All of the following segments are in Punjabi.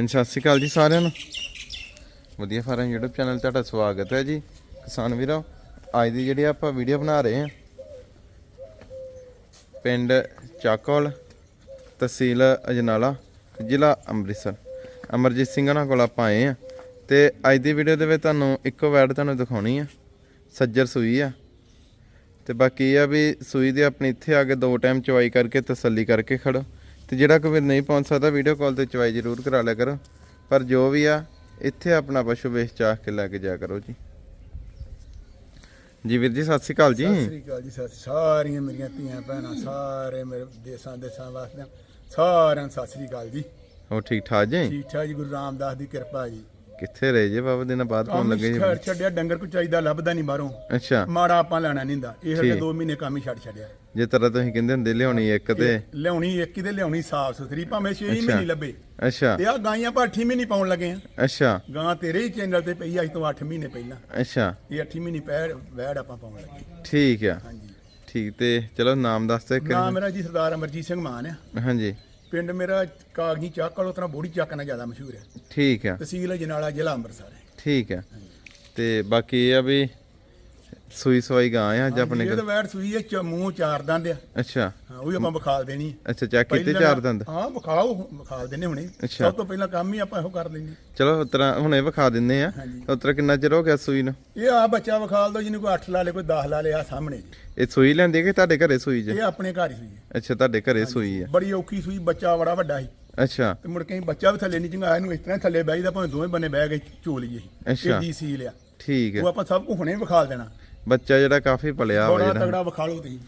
ਹਾਂਜੀ, ਸਤਿ ਸ਼੍ਰੀ ਅਕਾਲ ਜੀ ਸਾਰਿਆਂ ਨੂੰ। ਵਧੀਆ ਫਾਰਮ YouTube ਚੈਨਲ ਤੁਹਾਡਾ ਸਵਾਗਤ ਹੈ ਜੀ। ਕਿਸਾਨ ਵੀਰੋ, ਅੱਜ ਦੀ ਜਿਹੜੀ ਆਪਾਂ ਵੀਡੀਓ ਬਣਾ ਰਹੇ ਹਾਂ, ਪਿੰਡ ਚਾਕੋਲ ਤਹਿਸੀਲ ਅਜਨਾਲਾ, ਜ਼ਿਲ੍ਹਾ ਅੰਮ੍ਰਿਤਸਰ। ਅਮਰਜੀਤ ਸਿੰਘ ਉਹਨਾਂ ਕੋਲ ਆਪਾਂ ਆਏ ਆ ਤੇ ਅੱਜ ਦੀ ਵੀਡੀਓ ਦੇ ਵਿੱਚ ਤੁਹਾਨੂੰ ਇੱਕੋ ਵੈਡ ਤੁਹਾਨੂੰ ਦਿਖਾਉਣੀ ਆ, ਸੱਜਰ ਸੂਈ ਆ। ਤੇ ਬਾਕੀ ਇਹ ਆ ਵੀ ਸੂਈ ਦੀ ਆਪਣੀ ਇੱਥੇ ਆ ਕੇ ਦੋ ਟਾਈਮ ਚਵਾਈ ਕਰਕੇ ਤਸੱਲੀ ਕਰਕੇ ਖੜੋ। ਤੇ ਜਿਹੜਾ ਕੋਈ ਵੀਰ ਨਹੀਂ ਪਹੁੰਚ ਸਕਦਾ ਵੀਡੀਓ ਕਾਲ ਤੇ ਚਵਾਈ ਜ਼ਰੂਰ ਕਰਾ ਲਿਆ ਕਰੋ। ਪਰ ਜੋ ਵੀ ਆ ਇੱਥੇ ਆਪਣਾ ਪਸ਼ੂ ਵੇਚ ਚਾਹ ਕੇ ਲੈ ਕੇ ਜਾ ਕਰੋ ਜੀ। ਜੀ ਵੀਰ ਜੀ ਸਤਿ ਸ਼੍ਰੀ ਅਕਾਲ ਜੀ। ਸਤਿ ਸ੍ਰੀ ਅਕਾਲ ਜੀ ਸਤਿ ਸਾਰੀਆਂ ਮੇਰੀਆਂ ਧੀਆਂ ਭੈਣਾਂ ਸਾਰੇ ਮੇਰੇ ਦੇਸਾਂ ਦੇਸਾਂ ਵਾਸਤੇ ਸਾਰਿਆਂ ਸਤਿ ਸ੍ਰੀ ਅਕਾਲ ਜੀ। ਹੋ ਠੀਕ ਠਾਕ ਜੀ? ਠੀਕ ਠਾਕ ਜੀ ਗੁਰੂ ਰਾਮਦਾਸ ਦੀ ਕਿਰਪਾ ਜੀ। ਕਿੱਥੇ ਰਹੇ ਜੇ ਬਾਬਾ? ਦਿਨਾਂ ਬਾਅਦ ਕੰਮ ਲੱਗੇ ਜੀ। ਛੱਡ ਛੱਡਿਆ ਡੰਗਰ ਕੋ ਚਾਹੀਦਾ ਲੱਭਦਾ ਨਹੀਂ ਬਾਹਰੋਂ। ਅੱਛਾ। ਮਾੜਾ ਆਪਾਂ ਲੈਣਾ ਨਹੀਂ ਹੁੰਦਾ। ਇਹ ਹਲੇ ਠੀਕ। 2 ਮਹੀਨੇ ਕੰਮ ਹੀ ਛੱਡ ਛੱਡਿਆ। ਜੇ ਤਰ੍ਹਾਂ ਤੁਸੀਂ ਕਹਿੰਦੇ ਹੁੰਦੇ ਲਿਆਉਣੀ ਇੱਕ ਤੇ ਲਿਆਉਣੀ ਇੱਕ ਹੀ ਤੇ ਲਿਆਉਣੀ ਸਾਫ਼ ਸੁਥਰੀ ਭਾਵੇਂ 6 ਅੱਛਾ। ਮਹੀਨੇ ਲੱਭੇ। ਅੱਛਾ। ਤੇ ਆ ਗਾਈਆਂ ਪਰ 8 ਮਹੀਨੇ ਪਾਉਣ ਲੱਗੇ ਆ। ਅੱਛਾ। ਗਾਂ ਤੇਰੇ ਹੀ ਚੈਨਲ ਤੇ ਪਈ ਅੱਜ ਤੋਂ 8 ਮਹੀਨੇ ਪਹਿਲਾਂ। ਅੱਛਾ। ਇਹ 8 ਮਹੀਨੇ ਪਹਿੜ ਵੈੜ ਆਪਾਂ ਪਾਉਣ ਲੱਗੇ। ਠੀਕ ਆ। ਹਾਂਜੀ। ਠੀਕ ਤੇ ਚਲੋ ਨਾਮ ਦੱਸ ਦੇ ਨਾਮ ਮੇਰਾ ਜੀ ਸਰਦਾਰ ਅਮਰਜੀਤ ਸਿੰਘ ਮਾਨ ਆ। ਹਾਂਜੀ। ਪਿੰਡ ਮੇਰਾ ਕਾਗਜੀ ਚੱਕ ਵਾਲੋ ਤਰ੍ਹਾਂ ਬੋੜੀ ਚੱਕ ਨਾਲ ਜ਼ਿਆਦਾ ਮਸ਼ਹੂਰ ਹੈ ਠੀਕ ਆ। ਤਹਿਸੀਲ ਜਨਾਲਾ ਜ਼ਿਲ੍ਹਾ ਅੰਮ੍ਰਿਤਸਰ ਹੈ। ਠੀਕ ਆ। ਤੇ ਬਾਕੀ ਇਹ ਆ ਵੀ ਸੂਈ ਸਵਾਈ ਗਾਂ ਆ ਅੱਜ ਆਪਣੇ ਇਹ ਤਾਂ ਕੋਲ ਵੈੜ ਸੂਈ ਹੈ ਚ ਮੂੰਹ ਚਾਰ ਦੰਦ ਆ। ਅੱਛਾ। ਹਾਂ ਉਹ ਵੀ ਆਪਾਂ ਵਿਖਾਲ ਦੇਣੀ ਹੈ। ਅੱਛਾ ਚੈੱਕ ਕੀਤੇ ਪਹਿਲਾਂ- ਚਾਰ ਦੰਦ? ਹਾਂ ਵਿਖਾਓ ਵਿਖਾਲ ਦਿੰਨੇ ਹੁਣੇ। ਅੱਛਾ। ਸਭ ਤੋਂ ਪਹਿਲਾਂ ਕੰਮ ਹੀ ਆਪਾਂ ਇਹੋ ਕਰ ਲੈਂਦੇ। ਚਲੋ ਉਤਰਾ ਹੁਣੇ ਵਿਖਾ ਦਿੰਨੇ ਆ। ਹਾਂਜੀ। ਉਤਰਾ ਕਿੰਨਾ ਚਿਰ ਹੋ ਗਿਆ ਸੂਈ ਨੂੰ? ਇਹ ਆ ਬੱਚਾ ਵਿਖਾਲ ਦੋ ਜਿਹਨੂੰ ਕੋਈ 8 ਲਾ ਲੇ ਕੋਈ 10 ਲਾ ਲੇ ਆ ਸਾਹਮਣੇ ਜੀ। ਇਹ ਸੂਈ ਲੈਂਦੀ ਕਿ ਤੁਹਾਡੇ ਘਰੇ ਸੂਈ ਜੇ? ਇਹ ਆਪਣੇ ਘਰ ਹੀ ਸੂਈ ਹੈ ਅੱਛਾ ਤੁਹਾਡੇ ਘਰੇ ਸੂਈ ਆ। ਬੜੀ ਔਖੀ ਸੂਈ ਬੱਚਾ ਬੜਾ ਵੱਡਾ ਸੀ। ਅੱਛਾ। ਤੇ ਮੁੜ ਕੇ ਅਸੀਂ ਬੱਚਾ ਵੀ ਥੱਲੇ ਨਹੀਂ ਚੰਗਾਇਆ ਇਹਨੂੰ ਇਸ ਤਰ੍ਹਾਂ ਥੱਲੇ ਬਹਿਦਾ ਭਾਵੇਂ ਦੋਵੇਂ ਬੰਨੇ ਬਹਿ ਗਏ ਝੋਲੀਏ ਅੱਛਾ। ਇਹ ਜੀ ਸੀ ਲਿਆ ਠੀਕ ਉਹ ਆ ਆਪਾਂ ਸਭ ਕੁ ਹੁਣੇ ਵਿਖਾਲ ਦੇਣਾ। ਬੱਚਾ ਜਿਹੜਾ ਕਾਫੀ ਪਲਿਆ ਵਾ ਬੜਾ ਜਿਹੜਾ। ਤਗੜਾ ਵਿਖਾਲੋ ਤੁਸੀਂ।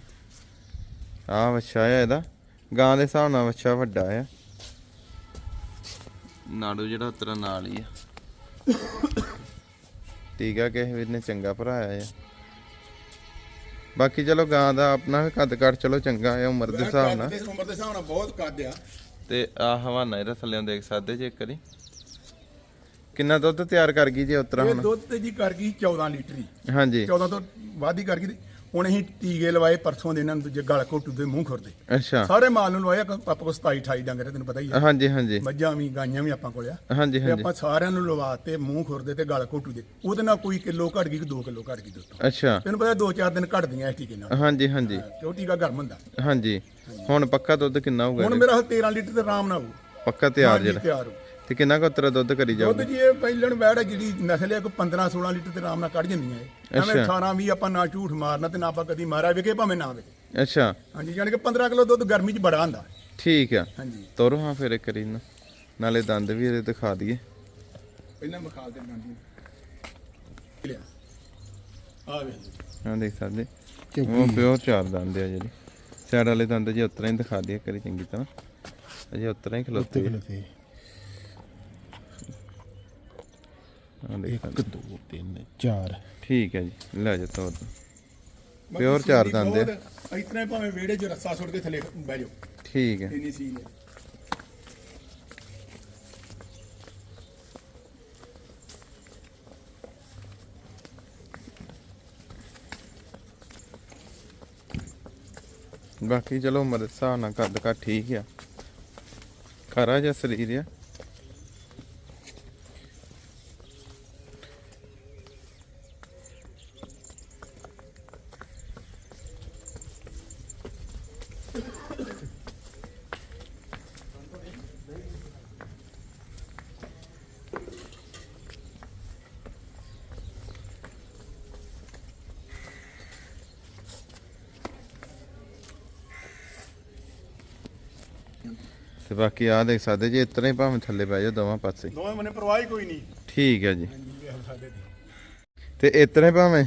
ਆ ਵੱਛਾ ਆ ਇਹਦਾ। ਗਾਂ ਦੇ ਹਿਸਾਬ ਨਾਲ ਵੱਛਾ ਵੱਡਾ ਆ। ਨਾੜੂ ਜਿਹੜਾ ਉਤਰਾ ਨਾਲ ਹੀ ਆ। ਠੀਕ ਆ ਕਿਸੇ ਵੀਰ ਨੇ ਚੰਗਾ ਭਰਾਇਆ ਆ ਬਾਕੀ ਚਲੋ ਗਾਂ ਦਾ ਆਪਣਾ ਕੱਦ ਕੱਟ ਚਲੋ ਚੰਗਾ ਆ ਉਮਰ ਦੇ ਹਿਸਾਬ ਨਾਲ। ਕੱਦ ਦੇ ਉਮਰ ਦੇ ਹਿਸਾਬ ਨਾਲ ਬਹੁਤ ਕੱਦ ਆ। ਤੇ ਆ ਹਵਾਨਾ ਇਹਦਾ ਥੱਲੇੋਂ ਦੇਖ ਸਕਦੇ ਜੇ ਇੱਕ ਵਾਰੀ। ਕਿੰਨਾ ਦੁੱਧ ਤਿਆਰ ਕਰ ਗਈ ਜੀ ਉਤਰਾ ਇਹ ਹੁਣ? ਦੁੱਧ ਤੇ ਜੀ ਕਰ ਗਈ 14 ਲੀਟਰ ਹੀ। ਹਾਂਜੀ। 14 ਤੋਂ ਵੱਧ ਹੀ ਕਰ ਗਈ ਤੇ ਹੁਣ ਅਸੀਂ ਟੀਕੇ ਲਵਾਏ ਪਰਸੋਂ ਦੇ ਇਹਨਾਂ ਨੂੰ ਦੂਜੇ ਗਲ ਘੋਟੂ ਦੇ ਮੂੰਹ ਖੁਰਦੇ। ਅੱਛਾ। ਸਾਰੇ ਮਾਲ ਨੂੰ ਲਵਾਇਆ ਆਪਾਂ ਕੋਲ 27 28 ਡੰਗਰ ਆ, ਤੈਨੂੰ ਪਤਾ ਹੀ ਆ। ਹਾਂਜੀ ਹਾਂਜੀ। ਮੱਝਾਂ ਵੀ ਗਾਈਆਂ ਵੀ ਆਪਾਂ ਕੋਲ ਆ। ਹਾਂਜੀ ਤੇ ਹਾਂਜੀ। ਆਪਾਂ ਸਾਰਿਆਂ ਨੂੰ ਲਵਾਤੇ ਮੂੰਹ ਖੁਰਦੇ ਤੇ ਗਲ ਘੋਟੂ ਦੇ ਉਹਦੇ ਨਾਲ ਕੋਈ ਕਿਲੋ ਘਟ ਗਈ ਕਿ 2 ਕਿਲੋ ਘਟ ਗਈ ਦੁੱਧ। ਅੱਛਾ। ਤੈਨੂੰ ਪਤਾ 2-4 ਦਿਨ ਘਟਦੀਆਂ ਇਸ ਟੀਕੇ ਨਾਲ। ਹਾਂਜੀ ਹਾਂਜੀ। ਤੇ ਉਹ ਟੀਕਾ ਗਰਮ ਹੁੰਦਾ। ਹਾਂਜੀ। ਹੁਣ ਪੱਕਾ ਦੁੱਧ ਕਿੰਨਾ ਹੋਊਗਾ ਹੁਣ? ਮੇਰਾ 13 ਲੀਟਰ ਤੇ ਆਰਾਮ ਨਾਲ ਹੋਊ। ਪੱਕਾ ਤਿਆਰ ਹਾਂਜੀ, ਜਿਹੜਾ। ਤਿਆਰ ਹੋ ਤੇ ਕਿੰਨਾ ਕੁ ਉਤਰਾ ਦੁੱਧ ਕਰੀ ਦੁੱਧ ਜਾਊਗਾ ਜੀ ਇਹ ਪਹਿਲਣ ਵੈੜ ਹੈ ਜਿਹੜੀ ਨਸਲ ਹੈ ਕੋਈ 15 16 ਲੀਟਰ ਤੇ ਆਰਾਮ ਨਾਲ ਕੱਢ ਜਾਂਦੀਆਂ ਇਹ। ਐਵੇਂ ਅੱਛਾ। 18 20 ਆਪਾਂ ਨਾ ਝੂਠ ਮਾਰਨਾ ਤੇ ਨਾ ਆਪਾਂ ਕਦੀ ਮਾਰਿਆ ਵਿਕੇ ਭਾਵੇਂ ਨਾ ਵਿਕੇ ਅੱਛਾ। ਹਾਂਜੀ ਜਾਣੀ ਕਿ 15 ਕਿਲੋ ਦੁੱਧ ਗਰਮੀ 'ਚ ਬੜਾ ਹੁੰਦਾ ਠੀਕ ਆ। ਹਾਂਜੀ। ਤੋਰੋ ਹਾਂ ਫਿਰ ਇੱਕ ਵਾਰੀ ਨਾਲੇ ਦੰਦ ਵੀ ਇਹਦੇ ਦਿਖਾ ਦਈਏ। ਪਹਿਲਾਂ ਮਖਾਲ ਦੇ ਬਣਾਉਂਦੀ ਲਿਆ। ਆ ਵੇ ਹਾਂ ਦੇਖ ਸਕਦੇ। ਉਹ ਪਿਓਰ ਚਾਰ ਦੰਦ ਆ ਜਿਹੜੀ। ਸਾਈਡ ਵਾਲੇ ਦੰਦ ਜੀ ਉਤਰਾ ਹੀ ਦਿਖਾ ਦਈਏ ਕਰੀ ਚੰਗੀ ਤਰ੍ਹਾਂ। ਅਜੇ ਉਤਰਾ ਹੀ ਖਲੋਤੇ। ਆ। ਹਾਂ ਦੇਖ ਸਕਦੇ। 2 3 4 ਠੀਕ ਹੈ ਜੀ। ਲੈ ਜਾ ਤੋਰ ਪਿਓਰ ਚਾਰ ਦੰਦ ਆ ਇਤਨੇ ਭਾਵੇਂ ਵਿਹੜੇ 'ਚ ਰੱਸਾ ਸੁੱਟ ਕੇ ਥੱਲੇ ਬਹਿ ਜਾਓ। ਠੀਕ ਹੈ। ਇੰਨੀ ਸੀਲ ਹੈ। ਬਾਕੀ ਚਲੋ ਹਿਸਾਬ ਨਾਲ ਕੱਦ ਕਾ ਠੀਕ ਆ। ਖਰਾ ਜਿਹਾ ਸਰੀਰ ਆ। ਤੇ ਬਾਕੀ ਆ ਦੇਖ ਸਕਦੇ ਜੀ ਇਤਨਾ ਹੀ ਭਾਵੇਂ ਥੱਲੇ ਬਹਿ ਜਾਓ ਦੋਵਾਂ ਪਾਸੇ। ਦੋਵੇਂ ਮਨੇ ਪਰਵਾਹ ਹੀ ਕੋਈ ਨਹੀਂ। ਠੀਕ ਹੈ ਜੀ। ਤੇ। ਇਤਨਾ ਭਾਵੇਂ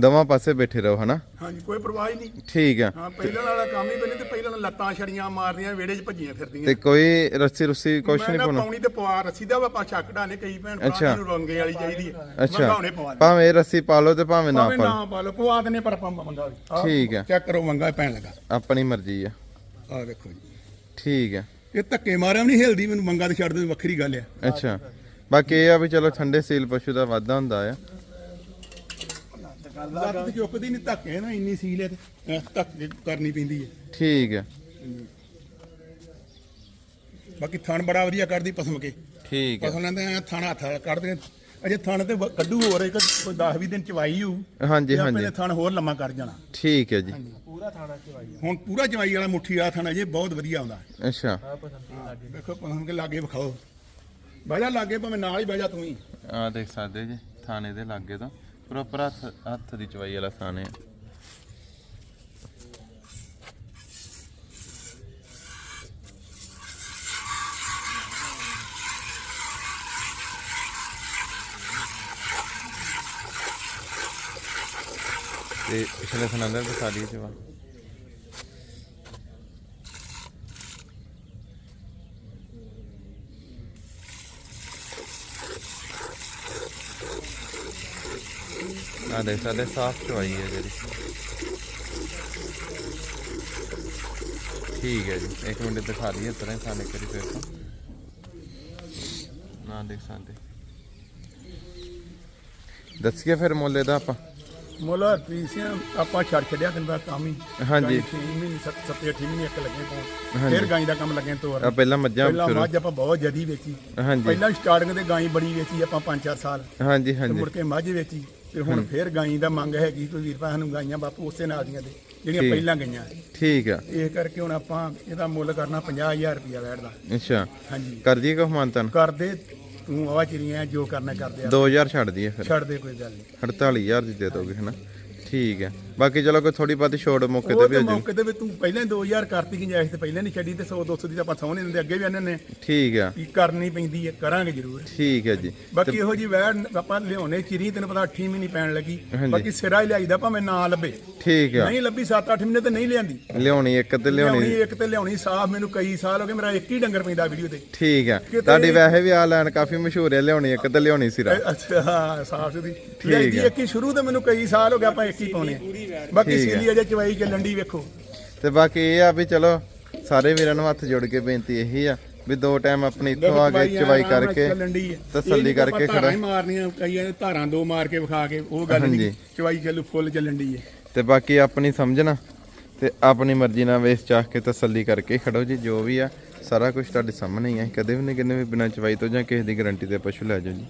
ਦੋਵਾਂ ਪਾਸੇ ਬੈਠੇ ਰਹੋ ਹਨਾ? ਹਾਂਜੀ ਕੋਈ ਪਰਵਾਹ ਹੀ ਨਹੀਂ। ਠੀਕ ਆ ਹਾਂ ਪਹਿਲਾਂ ਵਾਲਾ ਕੰਮ ਹੀ ਪਹਿਲੇ ਤੇ ਪਹਿਲਾਂ ਲੱਤਾਂ ਛੜੀਆਂ ਮਾਰਦੀਆਂ ਵਿਹੜੇ 'ਚ ਭੱਜੀਆਂ ਫਿਰਦੀਆਂ। ਤੇ ਕੋਈ ਰੱਸੀ ਰੁੱਸੀ ਕੁਛ ਨਹੀਂ ਪਾਉਣਾ? ਪਾਉਣੀ ਤੇ ਪਵਾ ਰੱਸੀ ਦਾ ਆਪਾਂ ਛੱਕ ਢਾਣੇ ਕਈ ਭੈਣ। ਭਰਾ ਨੂੰ ਰੰਗੇ ਵਾਲੀ ਚਾਹੀਦੀ ਹੈ। ਅੱਛਾ। ਭਾਵੇਂ ਰੱਸੀ ਪਾ ਲਓ ਤੇ ਭਾਵੇਂ ਨਾ ਪਾ ਲਓ ਨਾ ਪਾ ਲਓ ਪਵਾ ਦਨੇ ਪਰ ਆਪਾਂ ਮੰਗਾ ਠੀਕ ਹੈ। ਚੈੱਕ ਕਰੋ ਮੰਗਾ ਪੈਣ ਲੱਗਾ। ਆਪਣੀ ਮਰਜ਼ੀ ਆ। ਆ ਵੇਖੋ ਜੀ। ਠੀਕ ਹੈ। ਇਹ ਧੱਕੇ ਮਾਰਿਆ ਵੀ ਨਹੀਂ ਹਿਲਦੀ ਮੈਨੂੰ ਮੰਗਾ ਤੇ ਛੱਡ ਦੇ ਵੱਖਰੀ ਗੱਲ ਆ। ਅੱਛਾ। ਬਾਕੀ ਇਹ ਆ ਵੀ ਚਲੋ ਠੰਡੇ ਸੀਲ ਪਸ਼ੂ ਦਾ ਵਾਧਾ ਹੁੰਦਾ ਆ। ਲੱਤ ਤੇ ਚੁੱਕਦੀ ਨਹੀਂ ਧੱਕੇ ਨਾ ਇੰਨੀ ਸੀਲ ਹੈ ਤੇ। ਐਂ ਧੱਕੇ ਕਰਨੀ ਪੈਂਦੀ ਹੈ ਠੀਕ ਹੈ ਬਾਕੀ ਥਣ ਬੜਾ ਵਧੀਆ ਕੱਢਦੀ ਪਸਮ ਕੇ। ਠੀਕ ਹੈ ਪਸਮ ਲੈਂਦੇ ਆ ਥਣ ਹੱਥ ਨਾਲ ਕੱਢਦੇ ਅਜੇ ਥਣ ਤੇ ਵ- ਕੱਢੂ ਹੋਰ ਇੱਕ ਕੋਈ 10 20 ਦਿਨ ਚਵਾਈ ਹੋਊ ਹਾਂਜੀ ਤੇ ਆਪੇ ਹਾਂਜੀ। ਨੇ ਥਣ ਹੋਰ ਲੰਮਾ ਕਰ ਜਾਣਾ। ਠੀਕ ਹੈ ਜੀ। ਹੁਣ ਪੂਰਾ ਚਵਾਈ ਵਾਲਾ ਮੁੱਠੀ ਵਾਲਾ ਥਣ ਅਜੇ ਬਹੁਤ ਵਧੀਆ ਆਉਂਦਾ। ਅੱਛਾ। ਦੇਖੋ ਪਸਮ ਕੇ ਲਾਗੇ ਵਿਖਾਓ। ਬਹਿ ਜਾ ਲਾਗੇ ਭਾਵੇਂ ਨਾਲ ਹੀ ਬਹਿ ਜਾ ਤੂੰ ਹੀ। ਆ ਦੇਖ ਸਕਦੇ ਜੀ ਥਾਣੇ ਦੇ ਲਾਗੇ ਤੋਂ। ਪ੍ਰੋਪਰ ਹੱਥ ਹੱਥ ਦੀ ਚਵਾਈ ਵਾਲਾ ਥਾਣੇ ਆ। ਤੇ ਪਿਛਲੇ ਸਨਾਂਦਰ ਦਿਖਾ ਦਈਏ ਚਵਾ ਆ ਦੇਖ ਸਕਦੇ ਸਾਫ਼ ਚਵਾਈ ਹੈ ਜਿਹੜੀ। ਠੀਕ ਹੈ ਜੀ, ਇੱਕ ਮਿੰਟ ਦਿਖਾ ਦਈਏ ਤਰ੍ਹਾਂ ਹੀ ਥਾਣੇ ਕਰੀ ਫਿਰ ਤੋਂ। ਨਾ ਦੇਖ ਸਕਦੇ ਦੱਸੀਏ ਫਿਰ ਮੁੱਲ ਇਹਦਾ ਆਪਾਂ। ਮੁੱਲਾ ਪੀਸਿਆ ਆਪਾਂ ਛੱਡ ਛੱਡਿਆ ਤੈਨੂੰ ਦਾ ਕੰਮ ਹੀ। ਹਾਂਜੀ। 6 ਮਹੀਨੇ 7 8 ਮਹੀਨੇ ਇੱਕ ਲੱਗੇ ਪਾਉਣ। ਫਿਰ ਗਾਂ ਦਾ ਕੰਮ ਲੱਗੇ ਤੋਰ। ਆ ਪਹਿਲਾਂ ਮੱਝਾਂ ਪਹਿਲਾਂ ਮੱਝ ਆਪਾਂ ਬਹੁਤ ਜਦੀ ਵੇਚੀ। ਹਾਂਜੀ। ਪਹਿਲਾਂ ਸਟਾਰਟਿੰਗ ਤੇ ਗਾਂ ਬੜੀ ਵੇਚੀ ਆਪਾਂ 5-4 ਸਾਲ। ਹਾਂਜੀ ਹਾਂਜੀ। ਮੁੜ ਕੇ ਮੱਝ ਵੇਚੀ। ਤੇ ਹੁਣ ਫਿਰ ਗਾਂ ਦਾ ਮੰਗ ਹੈਗੀ ਕੋਈ ਵੀਰ ਭਾ ਸਾਨੂੰ ਗਾਈਆਂ ਬਾਪੂ ਉਸੇ ਨਾਲ ਦੀਆਂ ਦੇ ਜਿਹੜੀਆਂ। ਪਹਿਲਾਂ ਗਈਆਂ। ਠੀਕ ਆ। ਇਹ ਕਰਕੇ ਹੁਣ ਆਪਾਂ ਇਹਦਾ ਮੁੱਲ ਕਰਨਾ 50000 ਰੁਪਇਆ ਵੈਟ ਦਾ। ਅੱਛਾ। ਹਾਂਜੀ। ਕਰ ਦਈਏ ਕੋ ਮਾਨਤਨ? ਕਰਦੇ ਤੂੰ ਆਵਾ ਚਿੜੀਆਂ ਜੋ ਕਰਨਾ ਕਰਦੇ ਆ। 2000 ਛੱਡ ਦਈਏ ਫਿਰ। ਛੱਡ ਦੇ ਕੋਈ ਗੱਲ ਨਹੀਂ। 48000 ਦੀ ਦੇ ਦੋਗੇ ਹਨਾ ਠੀਕ ਹੈ। ਬਾਕੀ ਚਲੋ ਕੋਈ ਥੋੜੀ ਬਹੁਤੀ ਛੋਟ ਮੌਕੇ ਤੇ ਉਹ ਵੀ ਤੇ ਹੋ ਜੂ ਮੌਕੇ ਤੇ ਵੀ ਤੂੰ ਪਹਿਲਾਂ ਹੀ 2000 ਕਰਤੀ ਗੁੰਜਾਇਸ਼ ਤੇ ਪਹਿਲਾਂ ਨਹੀਂ ਛੱਡੀ ਤੇ 100 200 ਦੀ ਤਾਂ ਆਪਾਂ ਸੌਣੇ ਦਿੰਦੇ ਅੱਗੇ ਵੀ ਆਨੇ ਨੇ ਠੀਕ ਆ। ਕੀ ਕਰਨੀ ਪੈਂਦੀ ਹੈ ਕਰਾਂਗੇ ਜ਼ਰੂਰ। ਠੀਕ ਹੈ ਜੀ। ਬਾਕੀ ਇਹੋ ਜੀ ਵੈੜ ਆਪਾਂ ਲਿਆਉਣੇ ਚਿਰੀ ਤੈਨੂੰ ਪਤਾ 8 ਮਹੀਨੇ ਪੈਣ ਲੱਗੀ। ਹਾਂਜੀ। ਬਾਕੀ ਸਿਰਾ ਹੀ ਲਿਆਈਦਾ ਭਾਵੇਂ ਨਾ ਲੱਭੇ। ਠੀਕ ਆ। ਨਹੀਂ ਲੱਭੀ 7-8 ਮਹੀਨੇ ਤੇ ਨਹੀਂ ਲਿਆਂਦੀ। ਲਿਆਉਣੀ ਇੱਕ ਤੇ ਲਿਆਉਣੀ। ਲਿਆਉਣੀ ਇੱਕ ਤੇ ਲਿਆਉਣੀ ਸਾਫ਼ ਮੈਨੂੰ ਕਈ ਸਾਲ ਹੋ ਗਏ ਮੇਰਾ ਇੱਕ ਹੀ ਡੰਗਰ ਪੈਂਦਾ ਵੀਡੀਓ ਤੇ। ਠੀਕ ਆ। ਕਿਤੇ- ਤੁਹਾਡੀ ਵੈਸੇ ਵੀ ਆ ਲੈਣ ਕਾਫੀ ਮਸ਼ਹੂਰ ਹੈ ਲਿਆਉਣੀ ਇੱਕ ਤੇ ਲਿਆਉਣੀ ਸਿਰਾ। ਅੱਛਾ ਹਾਂ ਸਾਫ਼ ਸੁਥਰੀ। ਠੀਕ ਲਿਆਈਦੀ ਹੈ। ਇੱਕ ਹੀ ਸ਼ੁਰੂ ਤੋਂ ਮੈਨੂੰ ਕਈ ਸਾਲ ਹੋ ਗਏ ਆਪਾਂ ਇੱਕ ਹੀ। ਪਾਉਣੇ ਆ। ਬਾਕੀ ਠੀਕ ਹੈ। ਸੀਲੀ ਅਜੇ ਚਵਾਈ ਚੱਲਣ ਦੀ ਵੇਖੋ। ਤੇ ਬਾਕੀ ਇਹ ਆ ਵੀ ਚਲੋ ਸਾਰੇ ਵੀਰਾਂ ਨੂੰ ਹੱਥ ਜੋੜ ਕੇ ਬੇਨਤੀ ਇਹੀ ਆ ਵੀ ਦੋ ਟਾਈਮ ਆਪਣੀ ਇੱਥੋਂ ਆ ਕੇ ਚਵਾਈ ਕਰਕੇ ਤਸੱਲੀ ਕਰਕੇ ਖੜਾ। ਮਾਰਨੀਆਂ ਕਈਆਂ ਨੇ ਧਾਰਾਂ ਦੋ ਮਾਰ ਕੇ ਵਿਖਾ ਕੇ ਉਹ ਗੱਲ ਨਹੀਂ। ਚਵਾਈ ਚੱਲੂ ਫੁੱਲ ਚੱਲਣ ਦੀ ਹੈ। ਤੇ ਬਾਕੀ ਆਪਣੀ ਸਮਝਣਾ ਤੇ ਆਪਣੀ ਮਰਜ਼ੀ ਨਾਲ ਵੇਚ ਚਾਹ ਕੇ ਤਸੱਲੀ ਕਰਕੇ ਖੜੋ ਜੀ ਜੋ ਵੀ ਆ ਸਾਰਾ ਕੁਝ ਤੁਹਾਡੇ ਸਾਹਮਣੇ ਹੀ ਹੈ ਕਦੇ ਵੀ ਨਹੀਂ ਕਿੰਨੇ ਵੀ ਬਿਨਾਂ ਚਵਾਈ ਤੋਂ ਜਾਂ ਕਿਸੇ ਦੀ ਗਾਰੰਟੀ ਤੇ ਪਸ਼ੂ ਲੈ ਜਾਓ ਜੀ।